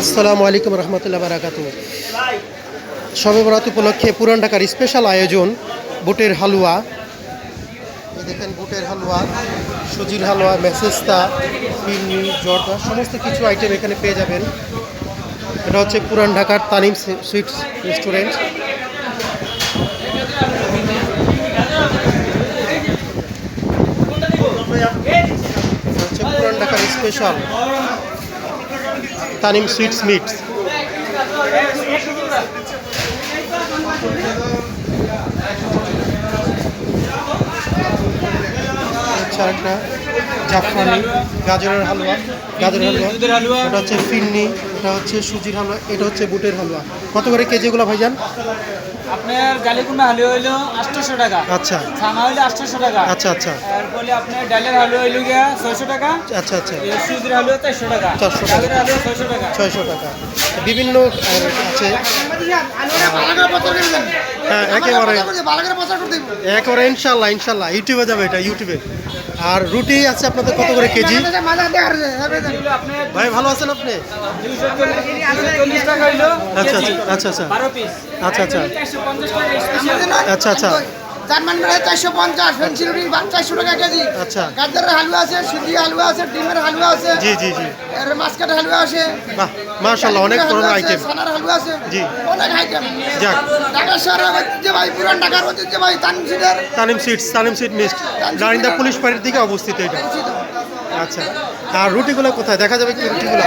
আসসালামু আলাইকুম রহমতুল্লাহ বারাকাত শবে বরাত উপলক্ষে পুরান ঢাকার স্পেশাল আয়োজন বুটের হালুয়া। দেখেন বুটের হালুয়া, সুজির হালুয়া, মেসেস্তা ফিরনি জর্দা, সমস্ত কিছু আইটেম এখানে পেয়ে যাবেন। এটা হচ্ছে পুরান ঢাকার তানিম সুইটস রেস্টুরেন্ট। হচ্ছে পুরান ঢাকার স্পেশাল। Tanim sweets meets. আচ্ছা একটা জাফরানি গাজরের হালুয়া গাজরের হালুয়া। ওটা হচ্ছে ফিন্নি এটা হচ্ছে সুজির হালুয়া এটা হচ্ছে বুটের হালুয়া কত করে কেজি এগুলো ভাইজান? আপনার গালিকুন্ডা হালুয়া হইল আটশোশো টাকা। আচ্ছা। ছানা হইল আটশোশো টাকা। আচ্ছা আচ্ছা। তারপরে আপনার ডালের হালুয়া হইল গিয়া ছয়শো টাকা। আচ্ছা আচ্ছা। সুজির হালুয়া চারশো টাকা। 400 টাকা। ডালের হালুয়া ছয়শো টাকা। ছয়শো টাকা। বিভিন্ন আছে। হ্যাঁ একেবারে একেবারে ইনশাল্লাহ ইনশাল্লাহ ইউটিউবে যাবে এটা ইউটিউবে। আর রুটি আছে আপনাদের কত করে কেজি? ভাই ভালো আছেন আপনি? আচ্ছা আচ্ছা আচ্ছা আচ্ছা, আচ্ছা। স্পেশাল আচ্ছা আচ্ছা। জার্মান বেড়ে চারশো পঞ্চাশ ফেন্সি রুটি চারশো টাকা কেজি। আচ্ছা। গাজরের হালুয়া আছে সুজি হালুয়া আছে ডিমের হালুয়া আছে। জি জি জি। এর মাসকাটের হালুয়া আছে। বাহ। মার্শাল্লাহ অনেক পুরনো আইটেম জি। অনেক আইটেম যাক। ঢাকা শহরের ঐতিহ্যবাহী পুরান ঢাকার ঐতিহ্যবাহী তানসিদের তানিম সিটস তানিম সিট মিস্ট নারিন্দা পুলিশ পাড়ির দিকে অবস্থিত এটা। আচ্ছা আর রুটিগুলো কোথায়? দেখা যাবে কি রুটিগুলো?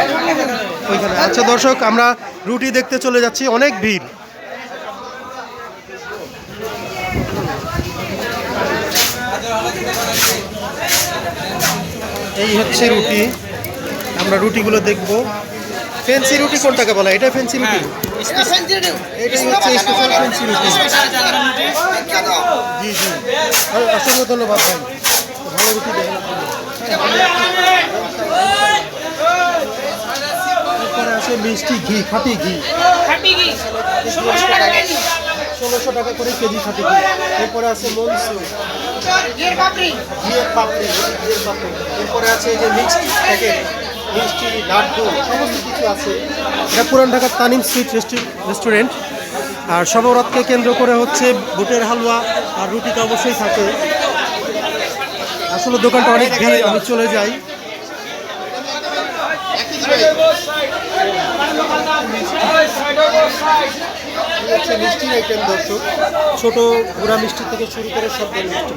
ওইখানে। আচ্ছা দর্শক আমরা রুটি দেখতে চলে যাচ্ছি অনেক ভিড়। এই হচ্ছে রুটি। আমরা রুটিগুলো দেখব। ফেন্সি রুটি কোনটাকে বলা? এটা ফেন্সি রুটি? এটা এটাই হচ্ছে স্পেশাল ফেন্সি রুটি। জি জি। অসংখ্য ধন্যবাদ ভাই। ভালো রুটি দেখানোর আছে মিষ্টি ঘি খাঁটি ঘি। ষোলোশো টাকা করে কেজি খাঁটি ঘি। এরপরে আছে মনসু ঘিয়ের পাপড়ি। ঘিয়ের পাপড়ি ঘিয়ের পাপড়ি। এরপরে আছে এই যে মিষ্টি প্যাকেট মিষ্টি, লাড্ডু, সমস্ত কিছু আছে। এটা পুরান ঢাকার তানিম সুইট রেস্টুরেন্ট। আর সবরাতকে কেন্দ্র করে হচ্ছে বুটের হালুয়া আর রুটি তো অবশ্যই থাকে। আসলে দোকানটা অনেক ভিড় আমি চলে যাই। মিষ্টির আইটেম দর্শক। ছোট গুঁড়া মিষ্টি থেকে শুরু করে সব মিষ্টি।